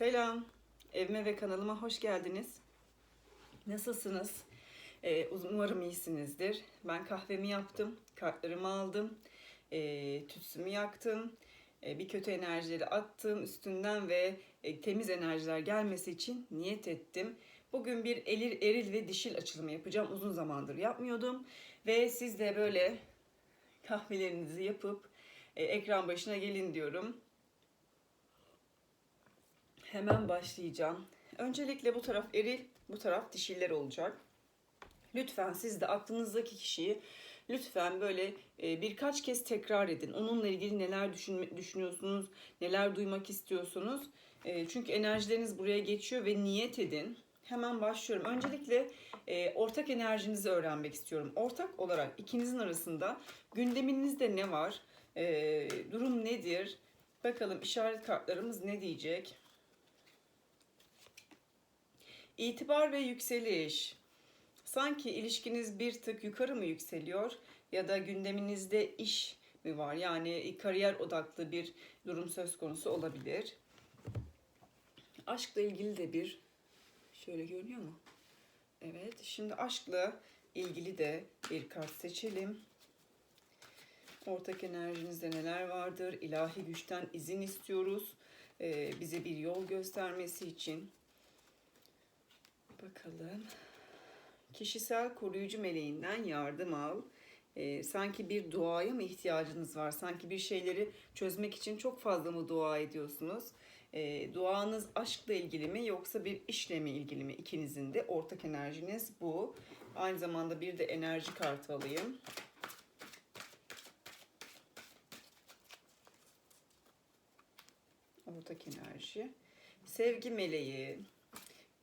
Selam. Evime ve kanalıma hoş geldiniz. Nasılsınız? Ee, umarım iyisinizdir. Ben kahvemi yaptım, kartlarımı aldım, ee, tütsümü yaktım, ee, bir kötü enerjileri attım üstünden ve e, temiz enerjiler gelmesi için niyet ettim. Bugün bir elir, eril ve dişil açılımı yapacağım. Uzun zamandır yapmıyordum. Ve siz de böyle kahvelerinizi yapıp e, ekran başına gelin diyorum. Hemen başlayacağım. Öncelikle bu taraf eril, bu taraf dişiller olacak. Lütfen siz de aklınızdaki kişiyi lütfen böyle e, birkaç kez tekrar edin. Onunla ilgili neler düşün, düşünüyorsunuz, neler duymak istiyorsunuz. E, çünkü enerjileriniz buraya geçiyor ve niyet edin. Hemen başlıyorum. Öncelikle e, ortak enerjinizi öğrenmek istiyorum. Ortak olarak ikinizin arasında gündeminizde ne var? E, durum nedir? Bakalım işaret kartlarımız ne diyecek? İtibar ve yükseliş. Sanki ilişkiniz bir tık yukarı mı yükseliyor ya da gündeminizde iş mi var? Yani kariyer odaklı bir durum söz konusu olabilir. Aşkla ilgili de bir şöyle görünüyor mu? Evet. Şimdi aşkla ilgili de bir kart seçelim. Ortak enerjinizde neler vardır? İlahi güçten izin istiyoruz. Ee, bize bir yol göstermesi için. Bakalım. Kişisel koruyucu meleğinden yardım al. Ee, sanki bir duaya mı ihtiyacınız var? Sanki bir şeyleri çözmek için çok fazla mı dua ediyorsunuz? Ee, duanız aşkla ilgili mi yoksa bir işle mi ilgili mi? İkinizin de ortak enerjiniz bu. Aynı zamanda bir de enerji kartı alayım. Ortak enerji. Sevgi meleği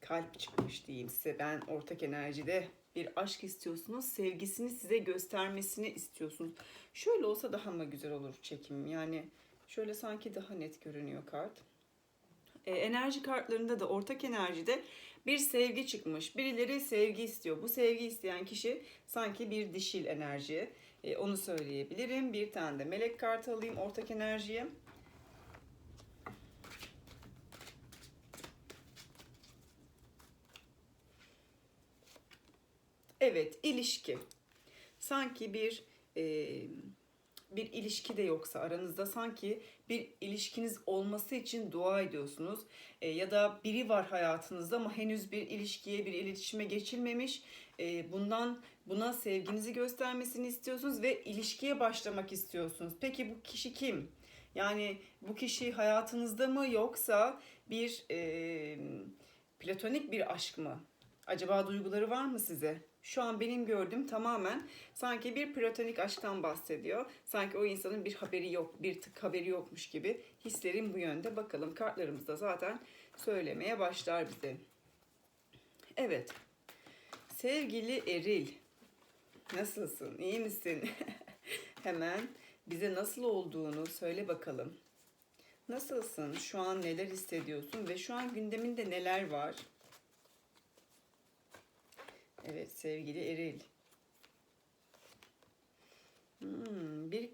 kalp çıkmış diyeyim size. Ben ortak enerjide bir aşk istiyorsunuz. Sevgisini size göstermesini istiyorsunuz. Şöyle olsa daha mı güzel olur çekim? Yani şöyle sanki daha net görünüyor kart. Ee, enerji kartlarında da ortak enerjide bir sevgi çıkmış. Birileri sevgi istiyor. Bu sevgi isteyen kişi sanki bir dişil enerji. Ee, onu söyleyebilirim. Bir tane de melek kartı alayım ortak enerjiye. Evet, ilişki. Sanki bir e, bir ilişki de yoksa aranızda sanki bir ilişkiniz olması için dua ediyorsunuz. E, ya da biri var hayatınızda ama henüz bir ilişkiye, bir iletişime geçilmemiş. E, bundan buna sevginizi göstermesini istiyorsunuz ve ilişkiye başlamak istiyorsunuz. Peki bu kişi kim? Yani bu kişi hayatınızda mı yoksa bir e, platonik bir aşk mı? Acaba duyguları var mı size? Şu an benim gördüğüm tamamen sanki bir platonik aşktan bahsediyor. Sanki o insanın bir haberi yok, bir tık haberi yokmuş gibi hislerim bu yönde. Bakalım kartlarımız da zaten söylemeye başlar bize. Evet. Sevgili Eril. Nasılsın? İyi misin? Hemen bize nasıl olduğunu söyle bakalım. Nasılsın? Şu an neler hissediyorsun ve şu an gündeminde neler var? Evet sevgili Eril. Hmm, bir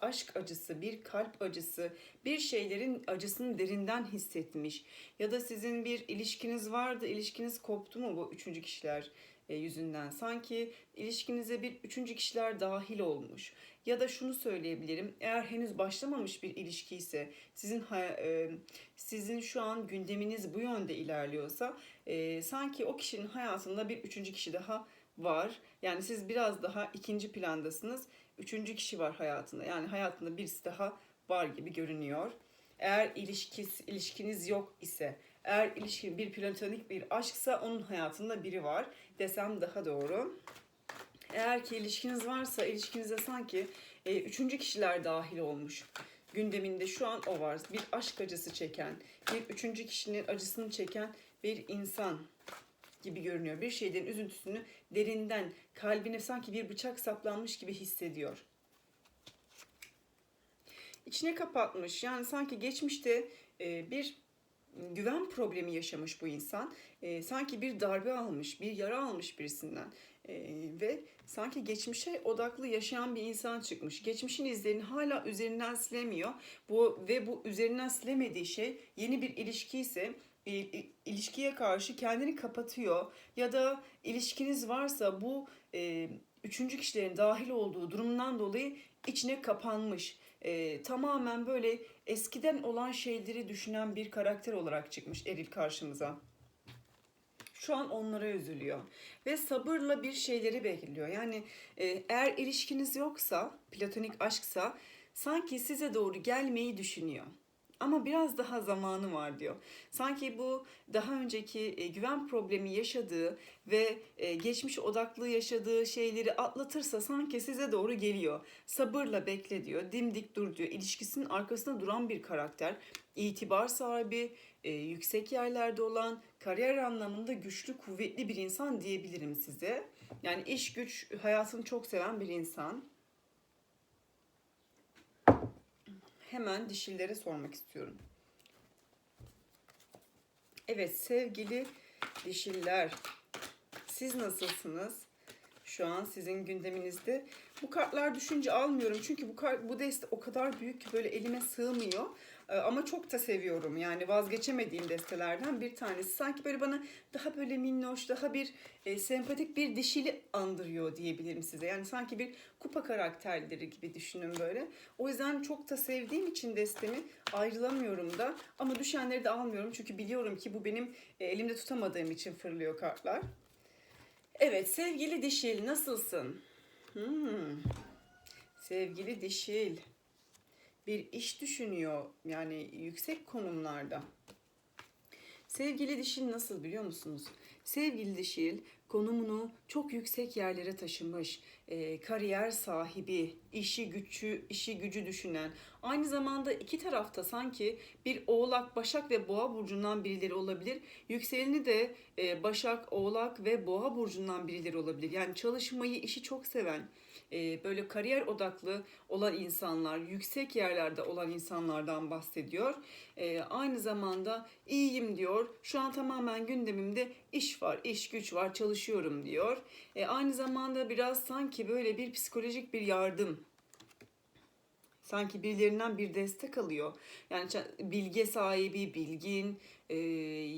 aşk acısı, bir kalp acısı, bir şeylerin acısını derinden hissetmiş. Ya da sizin bir ilişkiniz vardı, ilişkiniz koptu mu bu üçüncü kişiler yüzünden? Sanki ilişkinize bir üçüncü kişiler dahil olmuş. Ya da şunu söyleyebilirim, eğer henüz başlamamış bir ilişki ise, sizin e, sizin şu an gündeminiz bu yönde ilerliyorsa, e, sanki o kişinin hayatında bir üçüncü kişi daha var. Yani siz biraz daha ikinci plandasınız. Üçüncü kişi var hayatında. Yani hayatında birisi daha var gibi görünüyor. Eğer ilişkisi, ilişkiniz yok ise, eğer ilişki bir platonik bir aşksa onun hayatında biri var desem daha doğru. Eğer ki ilişkiniz varsa ilişkinize sanki e, üçüncü kişiler dahil olmuş. Gündeminde şu an o var. Bir aşk acısı çeken, bir üçüncü kişinin acısını çeken bir insan gibi görünüyor. Bir şeylerin üzüntüsünü derinden, kalbine sanki bir bıçak saplanmış gibi hissediyor. İçine kapatmış. Yani sanki geçmişte e, bir güven problemi yaşamış bu insan. E, sanki bir darbe almış, bir yara almış birisinden. E, ve sanki geçmişe odaklı yaşayan bir insan çıkmış. Geçmişin izlerini hala üzerinden silemiyor. Bu ve bu üzerinden silemediği şey yeni bir ilişki ise ilişkiye karşı kendini kapatıyor ya da ilişkiniz varsa bu e, üçüncü kişilerin dahil olduğu durumdan dolayı içine kapanmış. E, tamamen böyle eskiden olan şeyleri düşünen bir karakter olarak çıkmış Eril karşımıza. Şu an onlara üzülüyor ve sabırla bir şeyleri bekliyor. Yani e, eğer ilişkiniz yoksa, platonik aşksa sanki size doğru gelmeyi düşünüyor. Ama biraz daha zamanı var diyor. Sanki bu daha önceki e, güven problemi yaşadığı ve e, geçmiş odaklı yaşadığı şeyleri atlatırsa sanki size doğru geliyor. Sabırla bekle diyor, dimdik dur diyor. İlişkisinin arkasında duran bir karakter. İtibar sahibi, e, yüksek yerlerde olan, kariyer anlamında güçlü, kuvvetli bir insan diyebilirim size. Yani iş güç, hayatını çok seven bir insan. Hemen dişillere sormak istiyorum. Evet sevgili dişiller, siz nasılsınız? Şu an sizin gündeminizde. Bu kartlar düşünce almıyorum çünkü bu kart bu deste o kadar büyük ki böyle elime sığmıyor. Ee, Ama çok da seviyorum. Yani vazgeçemediğim destelerden bir tanesi. Sanki böyle bana daha böyle minnoş, daha bir e, sempatik bir dişili andırıyor diyebilirim size. Yani sanki bir kupa karakterleri gibi düşünün böyle. O yüzden çok da sevdiğim için destemi ayrılamıyorum da. Ama düşenleri de almıyorum çünkü biliyorum ki bu benim e, elimde tutamadığım için fırlıyor kartlar. Evet sevgili dişil nasılsın? Hmm. Sevgili dişil bir iş düşünüyor yani yüksek konumlarda. Sevgili dişil nasıl biliyor musunuz? Sevgili dişil konumunu çok yüksek yerlere taşımış, e, kariyer sahibi, işi gücü, işi gücü düşünen, aynı zamanda iki tarafta sanki bir Oğlak, Başak ve Boğa burcundan birileri olabilir. Yükseleni de e, Başak, Oğlak ve Boğa burcundan birileri olabilir. Yani çalışmayı, işi çok seven, e, böyle kariyer odaklı olan insanlar, yüksek yerlerde olan insanlardan bahsediyor. E, aynı zamanda iyiyim diyor. Şu an tamamen gündemimde iş var, iş güç var, çalışıyorum diyor. E, aynı zamanda biraz sanki böyle bir psikolojik bir yardım sanki birilerinden bir destek alıyor. Yani bilge sahibi, bilgin, e,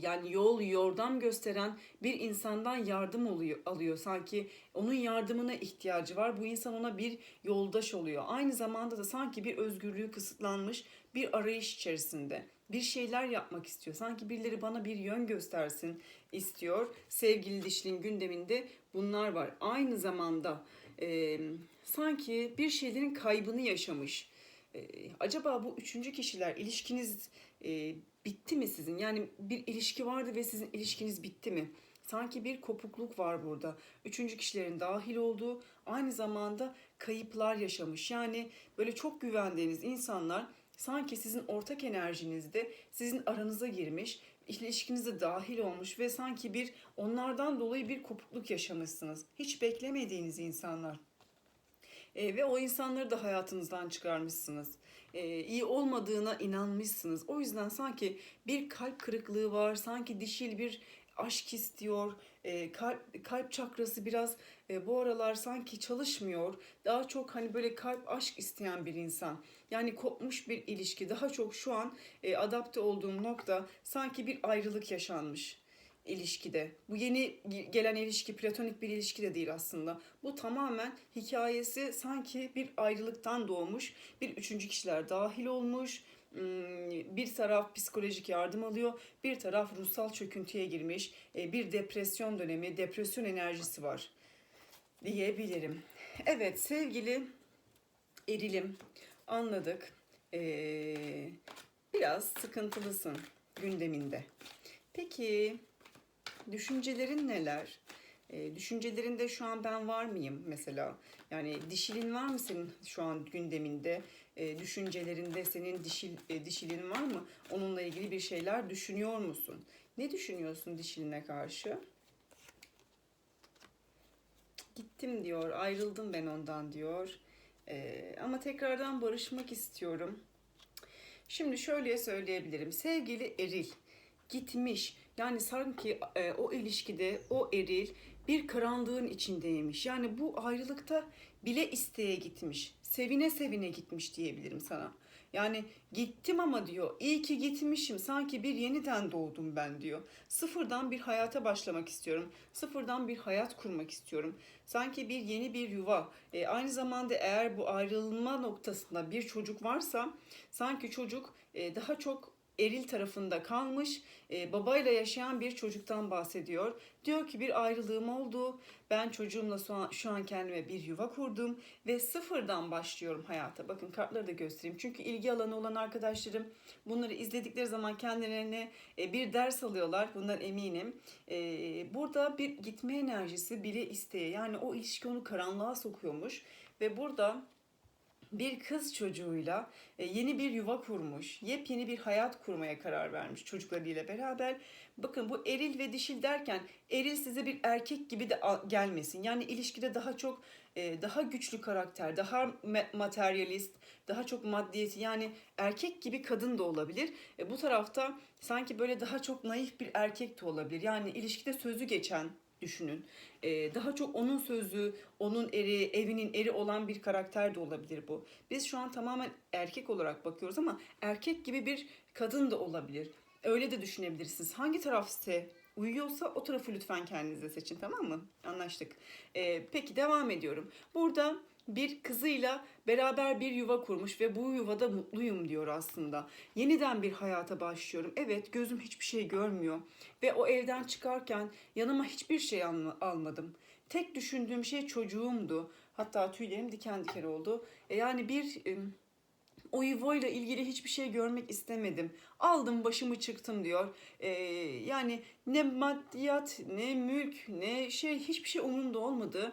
yani yol yordam gösteren bir insandan yardım oluyor, alıyor. Sanki onun yardımına ihtiyacı var. Bu insan ona bir yoldaş oluyor. Aynı zamanda da sanki bir özgürlüğü kısıtlanmış bir arayış içerisinde. Bir şeyler yapmak istiyor. Sanki birileri bana bir yön göstersin istiyor. Sevgili dişlinin gündeminde bunlar var. Aynı zamanda e, sanki bir şeylerin kaybını yaşamış. E, acaba bu üçüncü kişiler ilişkiniz e, bitti mi sizin? Yani bir ilişki vardı ve sizin ilişkiniz bitti mi? Sanki bir kopukluk var burada. Üçüncü kişilerin dahil olduğu aynı zamanda kayıplar yaşamış. Yani böyle çok güvendiğiniz insanlar sanki sizin ortak enerjinizde sizin aranıza girmiş, ilişkinize dahil olmuş ve sanki bir onlardan dolayı bir kopukluk yaşamışsınız. Hiç beklemediğiniz insanlar. E, ve o insanları da hayatınızdan çıkarmışsınız. E, iyi olmadığına inanmışsınız. O yüzden sanki bir kalp kırıklığı var, sanki dişil bir aşk istiyor. E, kalp kalp çakrası biraz e, bu aralar sanki çalışmıyor. Daha çok hani böyle kalp aşk isteyen bir insan. Yani kopmuş bir ilişki. Daha çok şu an e, adapte olduğum nokta sanki bir ayrılık yaşanmış ilişkide. Bu yeni gelen ilişki platonik bir ilişki de değil aslında. Bu tamamen hikayesi sanki bir ayrılıktan doğmuş. Bir üçüncü kişiler dahil olmuş. Bir taraf psikolojik yardım alıyor, bir taraf ruhsal çöküntüye girmiş. E, Bir depresyon dönemi, depresyon enerjisi var diyebilirim. Evet sevgili Erilim anladık. Ee, biraz sıkıntılısın gündeminde. Peki Düşüncelerin neler? E, düşüncelerinde şu an ben var mıyım mesela? Yani dişilin var mı senin şu an gündeminde? E, düşüncelerinde senin dişil e, dişilin var mı? Onunla ilgili bir şeyler düşünüyor musun? Ne düşünüyorsun dişiline karşı? Gittim diyor, ayrıldım ben ondan diyor. E, ama tekrardan barışmak istiyorum. Şimdi şöyle söyleyebilirim. Sevgili Eril, gitmiş. Yani sanki e, o ilişkide o eril bir karanlığın içindeymiş. Yani bu ayrılıkta bile isteye gitmiş. Sevine sevine gitmiş diyebilirim sana. Yani gittim ama diyor iyi ki gitmişim sanki bir yeniden doğdum ben diyor. Sıfırdan bir hayata başlamak istiyorum. Sıfırdan bir hayat kurmak istiyorum. Sanki bir yeni bir yuva. E, aynı zamanda eğer bu ayrılma noktasında bir çocuk varsa sanki çocuk e, daha çok eril tarafında kalmış e, babayla yaşayan bir çocuktan bahsediyor. Diyor ki bir ayrılığım oldu. Ben çocuğumla şu an, şu an kendime bir yuva kurdum ve sıfırdan başlıyorum hayata. Bakın kartları da göstereyim. Çünkü ilgi alanı olan arkadaşlarım bunları izledikleri zaman kendilerine e, bir ders alıyorlar. Bundan eminim. E, burada bir gitme enerjisi bile isteye. Yani o ilişki onu karanlığa sokuyormuş ve burada bir kız çocuğuyla e, yeni bir yuva kurmuş, yepyeni bir hayat kurmaya karar vermiş çocuklarıyla beraber. Bakın bu eril ve dişil derken eril size bir erkek gibi de gelmesin. Yani ilişkide daha çok e, daha güçlü karakter, daha materyalist, daha çok maddiyeti yani erkek gibi kadın da olabilir. E, bu tarafta sanki böyle daha çok naif bir erkek de olabilir. Yani ilişkide sözü geçen düşünün. Ee, daha çok onun sözü, onun eri, evinin eri olan bir karakter de olabilir bu. Biz şu an tamamen erkek olarak bakıyoruz ama erkek gibi bir kadın da olabilir. Öyle de düşünebilirsiniz. Hangi taraf size uyuyorsa o tarafı lütfen kendinize seçin tamam mı? Anlaştık. Ee, peki devam ediyorum. Burada bir kızıyla beraber bir yuva kurmuş ve bu yuvada mutluyum diyor aslında. Yeniden bir hayata başlıyorum. Evet gözüm hiçbir şey görmüyor ve o evden çıkarken yanıma hiçbir şey alma- almadım. Tek düşündüğüm şey çocuğumdu. Hatta tüylerim diken diken oldu. E, yani bir o yuvayla ilgili hiçbir şey görmek istemedim. Aldım başımı çıktım diyor. E, yani ne maddiyat, ne mülk, ne şey hiçbir şey umurumda olmadı.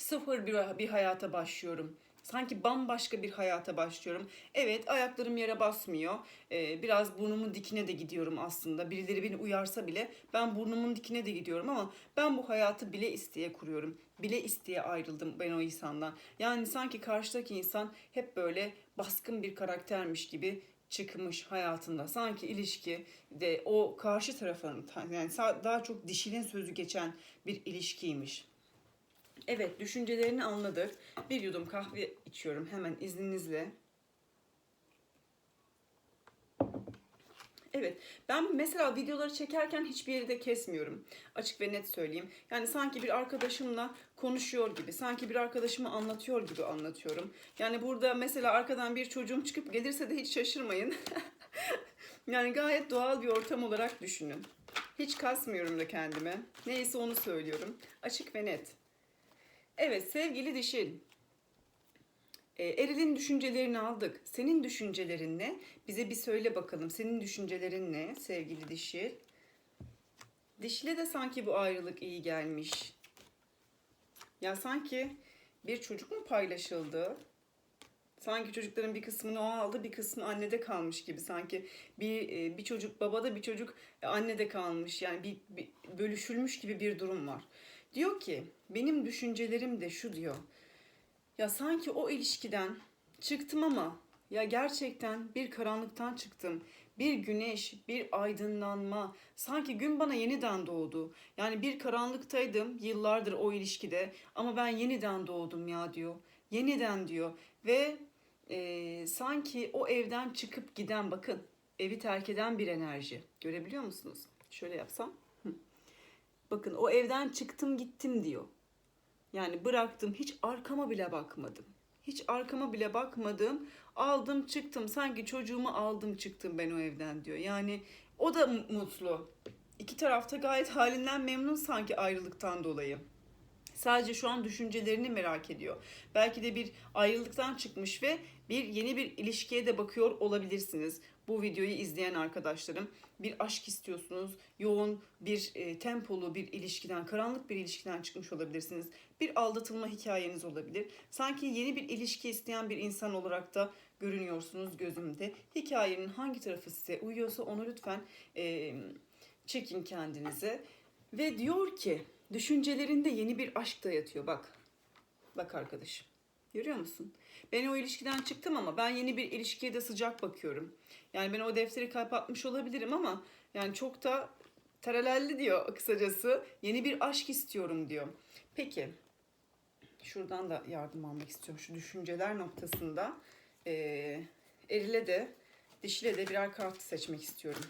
Sıfır bir, bir hayata başlıyorum. Sanki bambaşka bir hayata başlıyorum. Evet ayaklarım yere basmıyor. Ee, biraz burnumun dikine de gidiyorum aslında. Birileri beni uyarsa bile ben burnumun dikine de gidiyorum ama ben bu hayatı bile isteye kuruyorum. Bile isteye ayrıldım ben o insandan. Yani sanki karşıdaki insan hep böyle baskın bir karaktermiş gibi çıkmış hayatında. Sanki ilişki de o karşı tarafın yani daha çok dişinin sözü geçen bir ilişkiymiş. Evet, düşüncelerini anladık. Bir yudum kahve içiyorum hemen izninizle. Evet, ben mesela videoları çekerken hiçbir yeri de kesmiyorum. Açık ve net söyleyeyim. Yani sanki bir arkadaşımla konuşuyor gibi, sanki bir arkadaşımı anlatıyor gibi anlatıyorum. Yani burada mesela arkadan bir çocuğum çıkıp gelirse de hiç şaşırmayın. yani gayet doğal bir ortam olarak düşünün. Hiç kasmıyorum da kendime. Neyse onu söylüyorum. Açık ve net. Evet sevgili dişil. E, Eril'in düşüncelerini aldık. Senin düşüncelerin ne? Bize bir söyle bakalım. Senin düşüncelerin ne sevgili dişil? Dişile de sanki bu ayrılık iyi gelmiş. Ya sanki bir çocuk mu paylaşıldı? Sanki çocukların bir kısmını o aldı, bir kısmı annede kalmış gibi. Sanki bir e, bir çocuk babada, bir çocuk e, annede kalmış. Yani bir, bir bölüşülmüş gibi bir durum var. Diyor ki benim düşüncelerim de şu diyor. Ya sanki o ilişkiden çıktım ama ya gerçekten bir karanlıktan çıktım. Bir güneş, bir aydınlanma. Sanki gün bana yeniden doğdu. Yani bir karanlıktaydım yıllardır o ilişkide ama ben yeniden doğdum ya diyor. Yeniden diyor ve e, sanki o evden çıkıp giden bakın evi terk eden bir enerji. Görebiliyor musunuz? Şöyle yapsam. Bakın o evden çıktım gittim diyor. Yani bıraktım hiç arkama bile bakmadım. Hiç arkama bile bakmadım. Aldım çıktım. Sanki çocuğumu aldım çıktım ben o evden diyor. Yani o da mu- mutlu. İki tarafta gayet halinden memnun sanki ayrılıktan dolayı. Sadece şu an düşüncelerini merak ediyor. Belki de bir ayrılıktan çıkmış ve bir yeni bir ilişkiye de bakıyor olabilirsiniz. Bu videoyu izleyen arkadaşlarım bir aşk istiyorsunuz. Yoğun bir e, tempolu bir ilişkiden, karanlık bir ilişkiden çıkmış olabilirsiniz. Bir aldatılma hikayeniz olabilir. Sanki yeni bir ilişki isteyen bir insan olarak da görünüyorsunuz gözümde. Hikayenin hangi tarafı size uyuyorsa onu lütfen e, çekin kendinize. Ve diyor ki düşüncelerinde yeni bir aşk da yatıyor bak. Bak arkadaşım. Görüyor musun? Ben o ilişkiden çıktım ama ben yeni bir ilişkiye de sıcak bakıyorum. Yani ben o defteri kapatmış olabilirim ama yani çok da terelelli diyor kısacası. Yeni bir aşk istiyorum diyor. Peki şuradan da yardım almak istiyorum. Şu düşünceler noktasında eee erile de dişile de birer kart seçmek istiyorum.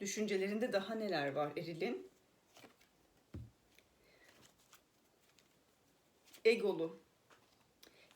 Düşüncelerinde daha neler var erilin? Egolu.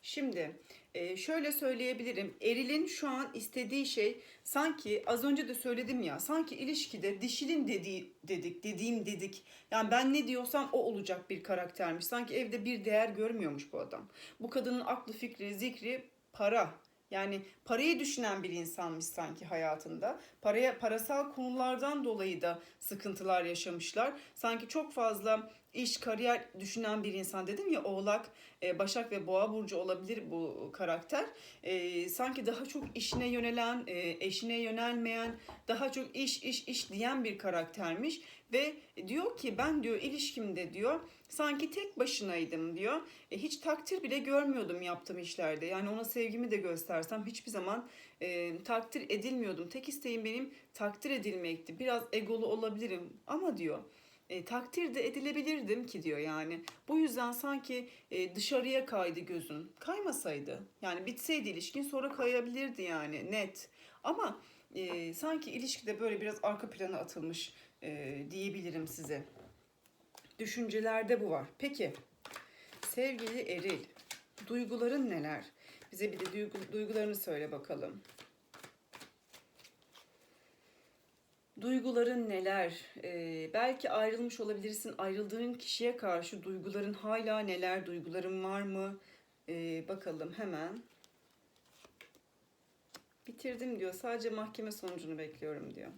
Şimdi e, şöyle söyleyebilirim. Eril'in şu an istediği şey sanki az önce de söyledim ya sanki ilişkide dişilin dediği dedik dediğim dedik. Yani ben ne diyorsam o olacak bir karaktermiş. Sanki evde bir değer görmüyormuş bu adam. Bu kadının aklı fikri zikri para. Yani parayı düşünen bir insanmış sanki hayatında. Paraya parasal konulardan dolayı da sıkıntılar yaşamışlar. Sanki çok fazla iş, kariyer düşünen bir insan dedim ya Oğlak, e, Başak ve Boğa burcu olabilir bu karakter. E, sanki daha çok işine yönelen, e, eşine yönelmeyen, daha çok iş iş iş diyen bir karaktermiş ve diyor ki ben diyor ilişkimde diyor sanki tek başınaydım diyor. E, hiç takdir bile görmüyordum yaptığım işlerde. Yani ona sevgimi de göstersem hiçbir zaman e, takdir edilmiyordum. Tek isteğim benim takdir edilmekti. Biraz egolu olabilirim ama diyor e, takdir de edilebilirdim ki diyor yani. Bu yüzden sanki e, dışarıya kaydı gözün. Kaymasaydı yani bitseydi ilişkin sonra kayabilirdi yani net. Ama e, sanki ilişkide böyle biraz arka plana atılmış e, diyebilirim size. Düşüncelerde bu var. Peki sevgili Eril duyguların neler? Bize bir de duygu, duygularını söyle bakalım. Duyguların neler? Ee, belki ayrılmış olabilirsin. Ayrıldığın kişiye karşı duyguların hala neler? Duyguların var mı? Ee, bakalım hemen. Bitirdim diyor. Sadece mahkeme sonucunu bekliyorum diyor.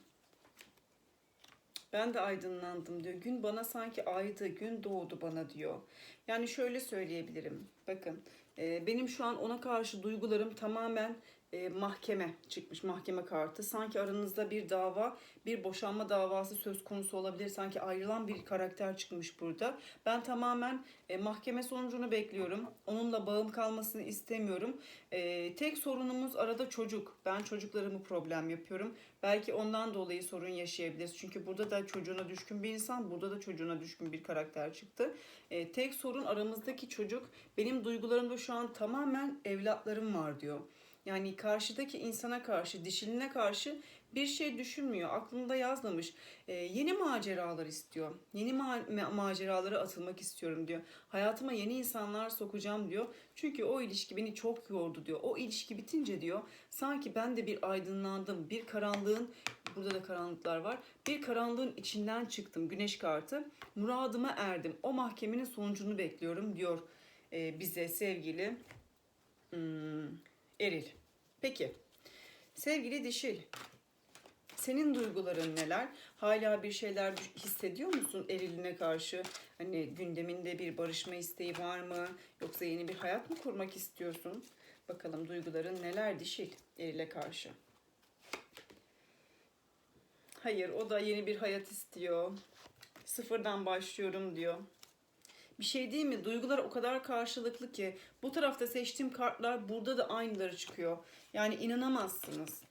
Ben de aydınlandım diyor. Gün bana sanki aydı, gün doğdu bana diyor. Yani şöyle söyleyebilirim. Bakın e, benim şu an ona karşı duygularım tamamen e, mahkeme çıkmış mahkeme kartı. Sanki aranızda bir dava, bir boşanma davası söz konusu olabilir. Sanki ayrılan bir karakter çıkmış burada. Ben tamamen e, mahkeme sonucunu bekliyorum. Onunla bağım kalmasını istemiyorum. E, tek sorunumuz arada çocuk. Ben çocuklarımı problem yapıyorum. Belki ondan dolayı sorun yaşayabiliriz. Çünkü burada da çocuğuna düşkün bir insan, burada da çocuğuna düşkün bir karakter çıktı. E, tek sorun aramızdaki çocuk. Benim duygularımda şu an tamamen evlatlarım var diyor. Yani karşıdaki insana karşı, dişiline karşı bir şey düşünmüyor. Aklında yazmamış. Ee, yeni maceralar istiyor. Yeni ma- maceralara atılmak istiyorum diyor. Hayatıma yeni insanlar sokacağım diyor. Çünkü o ilişki beni çok yordu diyor. O ilişki bitince diyor sanki ben de bir aydınlandım. Bir karanlığın, burada da karanlıklar var. Bir karanlığın içinden çıktım. Güneş kartı. Muradıma erdim. O mahkemenin sonucunu bekliyorum diyor e, bize sevgili hmm, Eril. Peki. Sevgili dişil. Senin duyguların neler? Hala bir şeyler hissediyor musun Eril'ine karşı? Hani gündeminde bir barışma isteği var mı? Yoksa yeni bir hayat mı kurmak istiyorsun? Bakalım duyguların neler dişil Eril'e karşı? Hayır, o da yeni bir hayat istiyor. Sıfırdan başlıyorum diyor. Bir şey değil mi? Duygular o kadar karşılıklı ki bu tarafta seçtiğim kartlar burada da aynıları çıkıyor. Yani inanamazsınız.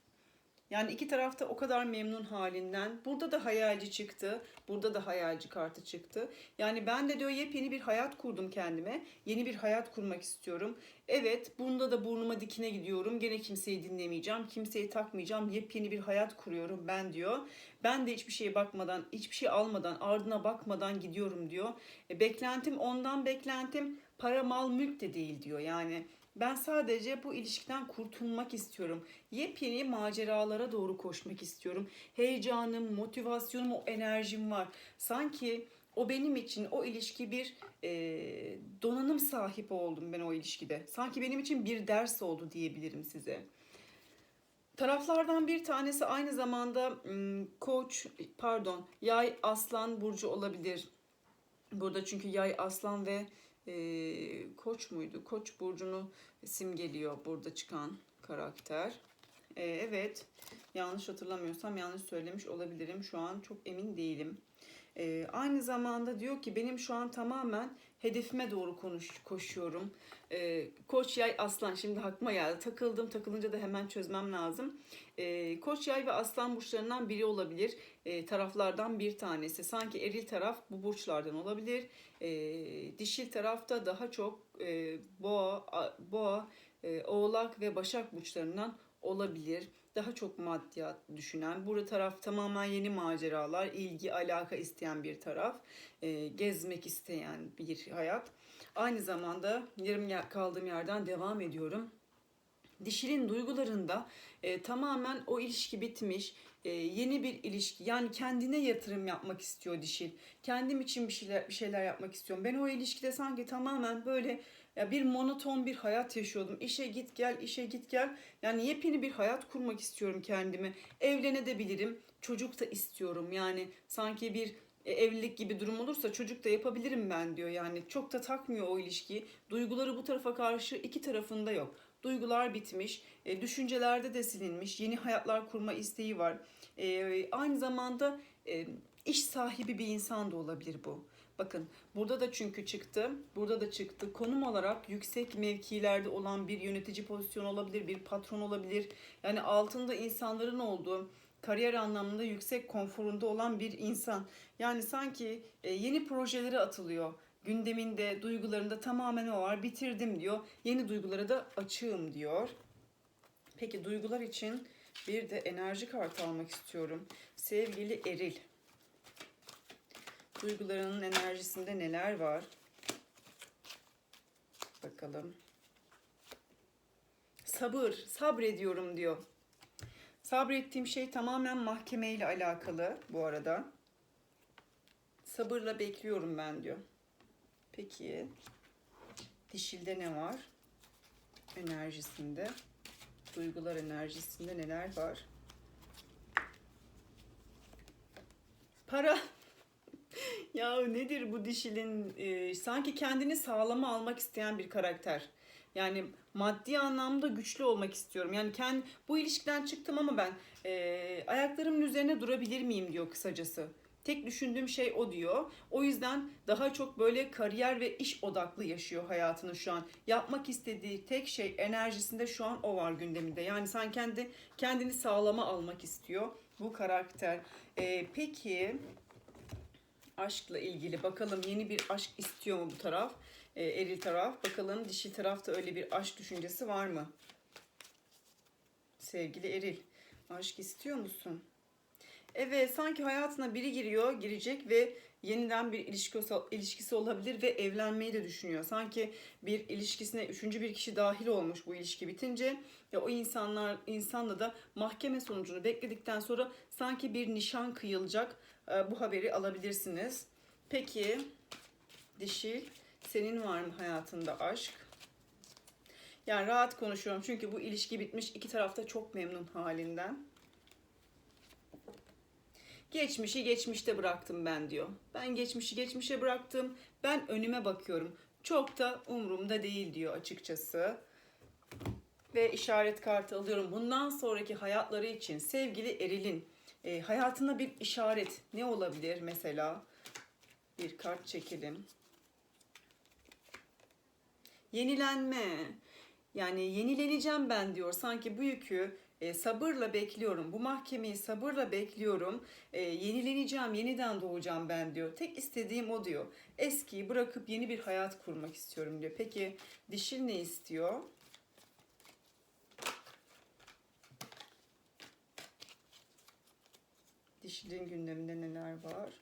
Yani iki tarafta o kadar memnun halinden. Burada da hayalci çıktı. Burada da hayalci kartı çıktı. Yani ben de diyor yepyeni bir hayat kurdum kendime. Yeni bir hayat kurmak istiyorum. Evet bunda da burnuma dikine gidiyorum. Gene kimseyi dinlemeyeceğim. Kimseyi takmayacağım. Yepyeni bir hayat kuruyorum ben diyor. Ben de hiçbir şeye bakmadan, hiçbir şey almadan, ardına bakmadan gidiyorum diyor. E, beklentim ondan beklentim para mal mülk de değil diyor. Yani ben sadece bu ilişkiden kurtulmak istiyorum. Yepyeni maceralara doğru koşmak istiyorum. Heyecanım, motivasyonum, o enerjim var. Sanki o benim için o ilişki bir e, donanım sahibi oldum ben o ilişkide. Sanki benim için bir ders oldu diyebilirim size. Taraflardan bir tanesi aynı zamanda koç, pardon, yay aslan burcu olabilir. Burada çünkü yay aslan ve e, koç muydu? Koç burcunu simgeliyor burada çıkan karakter. E, evet yanlış hatırlamıyorsam yanlış söylemiş olabilirim. Şu an çok emin değilim. E, aynı zamanda diyor ki benim şu an tamamen hedefime doğru konuş, koşuyorum. E, Koç yay aslan şimdi aklıma geldi. Takıldım takılınca da hemen çözmem lazım. E, Koç yay ve aslan burçlarından biri olabilir. E, taraflardan bir tanesi. Sanki eril taraf bu burçlardan olabilir. E, dişil tarafta daha çok e, boğa, boğa, e, oğlak ve başak burçlarından olabilir. Daha çok maddiyat düşünen, burada taraf tamamen yeni maceralar, ilgi, alaka isteyen bir taraf, e, gezmek isteyen bir hayat. Aynı zamanda yarım kaldığım yerden devam ediyorum. Dişilin duygularında e, tamamen o ilişki bitmiş, e, yeni bir ilişki yani kendine yatırım yapmak istiyor dişil. Kendim için bir şeyler bir şeyler yapmak istiyorum. Ben o ilişkide sanki tamamen böyle ya bir monoton bir hayat yaşıyordum. İşe git gel, işe git gel. Yani yepyeni bir hayat kurmak istiyorum kendime. Evlenebilirim, çocuk da istiyorum. Yani sanki bir e, evlilik gibi durum olursa çocuk da yapabilirim ben diyor. Yani çok da takmıyor o ilişkiyi. Duyguları bu tarafa karşı iki tarafında yok. Duygular bitmiş, e, düşüncelerde de silinmiş, yeni hayatlar kurma isteği var. E, aynı zamanda iş sahibi bir insan da olabilir bu. Bakın burada da çünkü çıktı, burada da çıktı. Konum olarak yüksek mevkilerde olan bir yönetici pozisyonu olabilir, bir patron olabilir. Yani altında insanların olduğu, kariyer anlamında yüksek konforunda olan bir insan. Yani sanki e, yeni projelere atılıyor. Gündeminde, duygularında tamamen o var. Bitirdim diyor. Yeni duygulara da açığım diyor. Peki duygular için bir de enerji kartı almak istiyorum. Sevgili Eril. Duygularının enerjisinde neler var? Bakalım. Sabır, sabrediyorum diyor. Sabrettiğim şey tamamen mahkemeyle alakalı bu arada. Sabırla bekliyorum ben diyor. Peki dişilde ne var? Enerjisinde, duygular enerjisinde neler var? Para. ya nedir bu dişilin? e, sanki kendini sağlama almak isteyen bir karakter. Yani maddi anlamda güçlü olmak istiyorum. Yani kendi, bu ilişkiden çıktım ama ben e, ayaklarımın üzerine durabilir miyim diyor kısacası. Tek düşündüğüm şey o diyor. O yüzden daha çok böyle kariyer ve iş odaklı yaşıyor hayatını şu an. Yapmak istediği tek şey enerjisinde şu an o var gündeminde. Yani sen kendi kendini sağlama almak istiyor bu karakter. E, peki aşkla ilgili bakalım yeni bir aşk istiyor mu bu taraf? E, eril taraf. Bakalım dişil tarafta öyle bir aşk düşüncesi var mı? Sevgili eril, aşk istiyor musun? Evet, sanki hayatına biri giriyor, girecek ve yeniden bir ilişki ilişkisi olabilir ve evlenmeyi de düşünüyor. Sanki bir ilişkisine üçüncü bir kişi dahil olmuş bu ilişki bitince ve o insanlar insanla da mahkeme sonucunu bekledikten sonra sanki bir nişan kıyılacak. Ee, Bu haberi alabilirsiniz. Peki dişil senin var mı hayatında aşk? Yani rahat konuşuyorum çünkü bu ilişki bitmiş. iki tarafta çok memnun halinden. Geçmişi geçmişte bıraktım ben diyor. Ben geçmişi geçmişe bıraktım. Ben önüme bakıyorum. Çok da umurumda değil diyor açıkçası. Ve işaret kartı alıyorum. Bundan sonraki hayatları için sevgili Eril'in e, hayatında bir işaret ne olabilir mesela? Bir kart çekelim. Yenilenme. Yani yenileneceğim ben diyor. Sanki bu yükü e, sabırla bekliyorum. Bu mahkemeyi sabırla bekliyorum. E, yenileneceğim, yeniden doğacağım ben diyor. Tek istediğim o diyor. Eskiyi bırakıp yeni bir hayat kurmak istiyorum diyor. Peki dişil ne istiyor? Dişilin gündeminde neler var?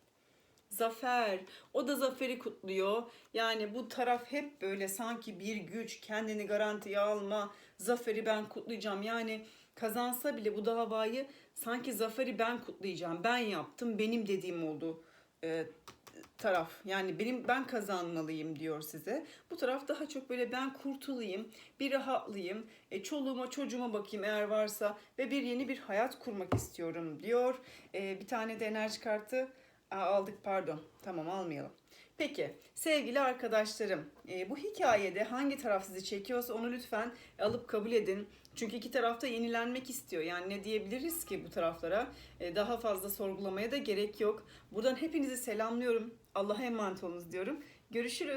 Zafer. O da zaferi kutluyor. Yani bu taraf hep böyle sanki bir güç, kendini garantiye alma, zaferi ben kutlayacağım. Yani kazansa bile bu davayı sanki zaferi ben kutlayacağım. Ben yaptım, benim dediğim oldu e, taraf. Yani benim ben kazanmalıyım diyor size. Bu taraf daha çok böyle ben kurtulayım, bir rahatlayayım, e, çoluğuma çocuğuma bakayım eğer varsa ve bir yeni bir hayat kurmak istiyorum diyor. E, bir tane de enerji kartı Aa, aldık pardon. Tamam almayalım. Peki sevgili arkadaşlarım e, bu hikayede hangi taraf sizi çekiyorsa onu lütfen alıp kabul edin. Çünkü iki tarafta yenilenmek istiyor. Yani ne diyebiliriz ki bu taraflara? E, daha fazla sorgulamaya da gerek yok. Buradan hepinizi selamlıyorum. Allah'a emanet olunuz diyorum. Görüşürüz.